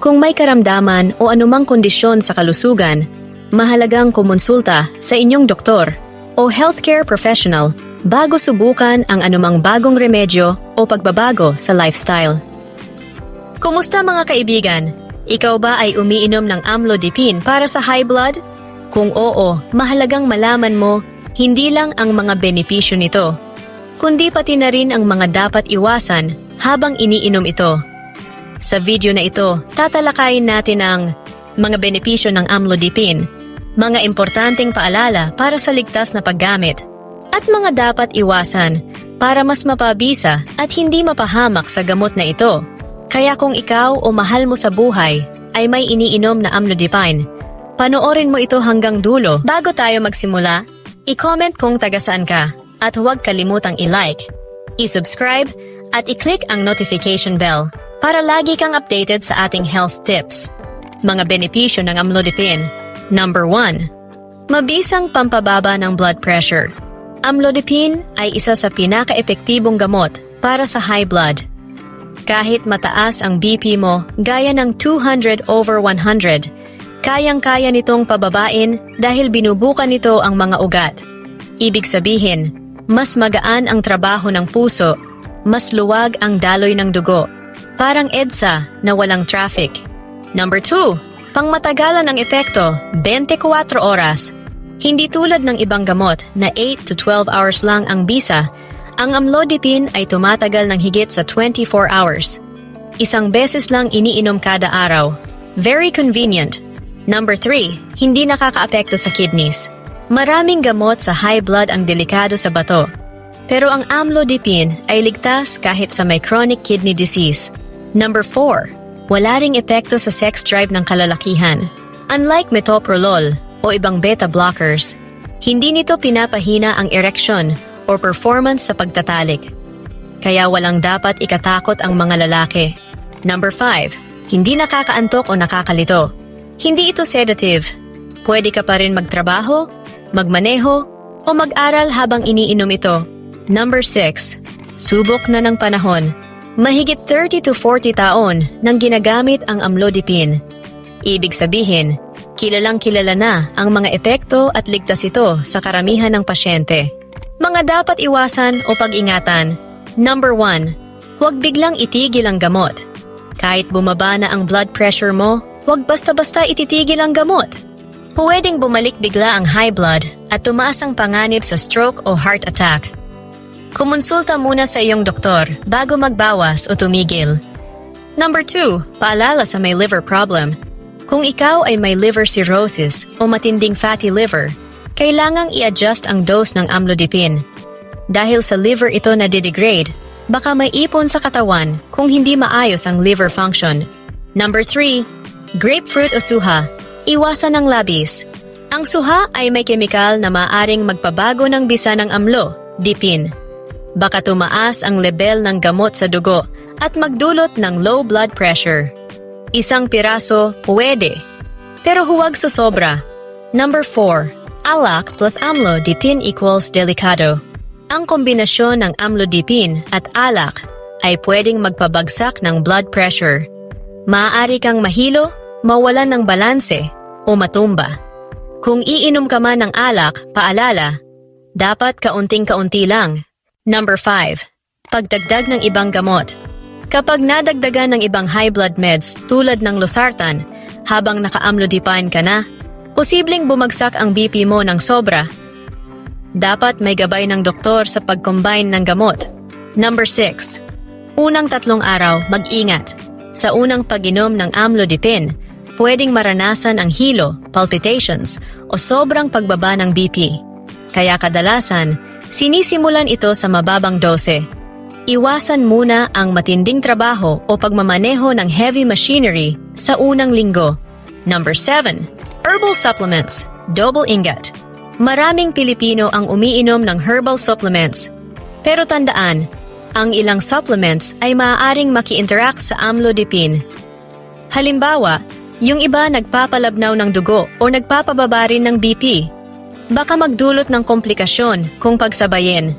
Kung may karamdaman o anumang kondisyon sa kalusugan, mahalagang kumonsulta sa inyong doktor o healthcare professional bago subukan ang anumang bagong remedyo o pagbabago sa lifestyle. Kumusta mga kaibigan? Ikaw ba ay umiinom ng amlodipine para sa high blood? Kung oo, mahalagang malaman mo hindi lang ang mga benepisyo nito, kundi pati na rin ang mga dapat iwasan habang iniinom ito. Sa video na ito, tatalakayin natin ang mga benepisyo ng amlodipine, mga importanteng paalala para sa ligtas na paggamit, at mga dapat iwasan para mas mapabisa at hindi mapahamak sa gamot na ito. Kaya kung ikaw o mahal mo sa buhay ay may iniinom na amlodipine, panoorin mo ito hanggang dulo. Bago tayo magsimula, i-comment kung taga saan ka at huwag kalimutang i-like, i-subscribe at i-click ang notification bell para lagi kang updated sa ating health tips. Mga benepisyo ng amlodipine. Number 1. Mabisang pampababa ng blood pressure. Amlodipine ay isa sa pinaka-epektibong gamot para sa high blood. Kahit mataas ang BP mo gaya ng 200 over 100, kayang-kaya nitong pababain dahil binubukan nito ang mga ugat. Ibig sabihin, mas magaan ang trabaho ng puso, mas luwag ang daloy ng dugo. Parang EDSA na walang traffic. Number 2. Pangmatagalan ang epekto, 24 oras. Hindi tulad ng ibang gamot na 8 to 12 hours lang ang bisa, ang amlodipine ay tumatagal ng higit sa 24 hours. Isang beses lang iniinom kada araw. Very convenient. Number 3. Hindi nakakaapekto sa kidneys. Maraming gamot sa high blood ang delikado sa bato. Pero ang amlodipine ay ligtas kahit sa may chronic kidney disease. Number 4. Wala ring epekto sa sex drive ng kalalakihan. Unlike metoprolol o ibang beta blockers, hindi nito pinapahina ang erection or performance sa pagtatalik. Kaya walang dapat ikatakot ang mga lalaki. Number 5. Hindi nakakaantok o nakakalito. Hindi ito sedative. Pwede ka pa rin magtrabaho, magmaneho, o mag-aral habang iniinom ito. Number 6. Subok na ng panahon. Mahigit 30 to 40 taon nang ginagamit ang amlodipine. Ibig sabihin, kilalang kilala na ang mga epekto at ligtas ito sa karamihan ng pasyente. Mga dapat iwasan o pag-ingatan. Number 1. Huwag biglang itigil ang gamot. Kahit bumaba na ang blood pressure mo, huwag basta-basta ititigil ang gamot. Pwedeng bumalik bigla ang high blood at tumaas ang panganib sa stroke o heart attack. Kumonsulta muna sa iyong doktor bago magbawas o tumigil. Number 2. Paalala sa may liver problem. Kung ikaw ay may liver cirrhosis o matinding fatty liver, kailangang i-adjust ang dose ng amlodipine. Dahil sa liver ito na degrade, baka may ipon sa katawan kung hindi maayos ang liver function. Number 3. Grapefruit o suha. Iwasan ang labis. Ang suha ay may kemikal na maaring magpabago ng bisa ng amlo, dipin. Baka tumaas ang level ng gamot sa dugo at magdulot ng low blood pressure. Isang piraso, pwede. Pero huwag susobra. Number 4. Alak plus amlodipine equals delikado. Ang kombinasyon ng amlodipine at alak ay pwedeng magpabagsak ng blood pressure. Maaari kang mahilo, mawalan ng balanse, o matumba. Kung iinom ka man ng alak, paalala, dapat kaunting-kaunti lang. Number 5. Pagdagdag ng ibang gamot. Kapag nadagdagan ng ibang high blood meds tulad ng losartan habang naka-amlodipine ka na, posibleng bumagsak ang BP mo ng sobra. Dapat may gabay ng doktor sa pag-combine ng gamot. Number 6. Unang tatlong araw, mag-ingat. Sa unang pag-inom ng amlodipine, pwedeng maranasan ang hilo, palpitations, o sobrang pagbaba ng BP. Kaya kadalasan, sinisimulan ito sa mababang dose. Iwasan muna ang matinding trabaho o pagmamaneho ng heavy machinery sa unang linggo. Number 7. Herbal supplements, double ingot. Maraming Pilipino ang umiinom ng herbal supplements. Pero tandaan, ang ilang supplements ay maaaring maki-interact sa amlodipine. Halimbawa, yung iba nagpapalabnaw ng dugo o nagpapababa rin ng BP. Baka magdulot ng komplikasyon kung pagsabayin.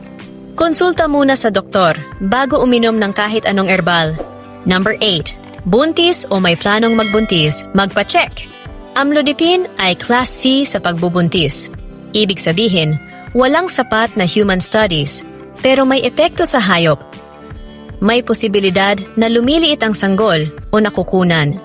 Konsulta muna sa doktor bago uminom ng kahit anong herbal. Number 8. Buntis o may planong magbuntis, magpa-check. Amlodipine ay class C sa pagbubuntis. Ibig sabihin, walang sapat na human studies, pero may epekto sa hayop. May posibilidad na lumiliit ang sanggol o nakukunan.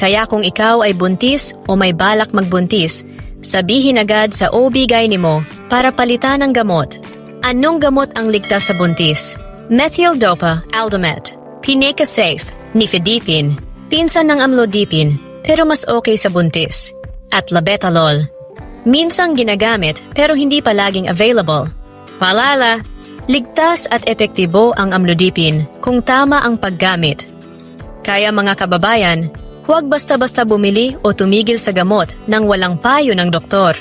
Kaya kung ikaw ay buntis o may balak magbuntis, sabihin agad sa OB-GYN mo para palitan ng gamot. Anong gamot ang ligtas sa buntis? Methyldopa, Aldomet, Pineca Safe, Nifedipine, pinsan ng amlodipine pero mas okay sa buntis, at labetalol. Minsang ginagamit pero hindi palaging available. Paalala, ligtas at epektibo ang amlodipine kung tama ang paggamit. Kaya mga kababayan, huwag basta-basta bumili o tumigil sa gamot nang walang payo ng doktor.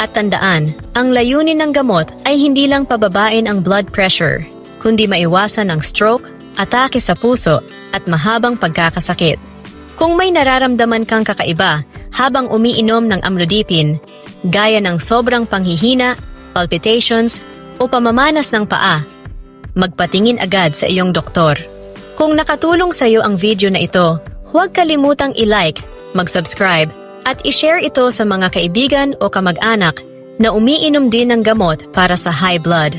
At tandaan, ang layunin ng gamot ay hindi lang pababain ang blood pressure, kundi maiwasan ang stroke, atake sa puso at mahabang pagkakasakit. Kung may nararamdaman kang kakaiba habang umiinom ng amlodipine, gaya ng sobrang panghihina, palpitations, o pamamanas ng paa, magpatingin agad sa iyong doktor. Kung nakatulong sa iyo ang video na ito, huwag kalimutang i-like, mag-subscribe, at i-share ito sa mga kaibigan o kamag-anak na umiinom din ng gamot para sa high blood.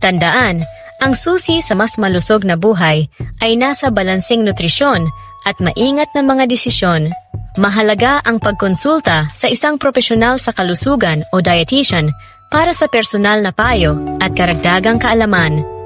Tandaan, ang susi sa mas malusog na buhay ay nasa balanseng nutrisyon at maingat na mga desisyon. Mahalaga ang pagkonsulta sa isang profesional sa kalusugan o dietitian para sa personal na payo at karagdagang kaalaman.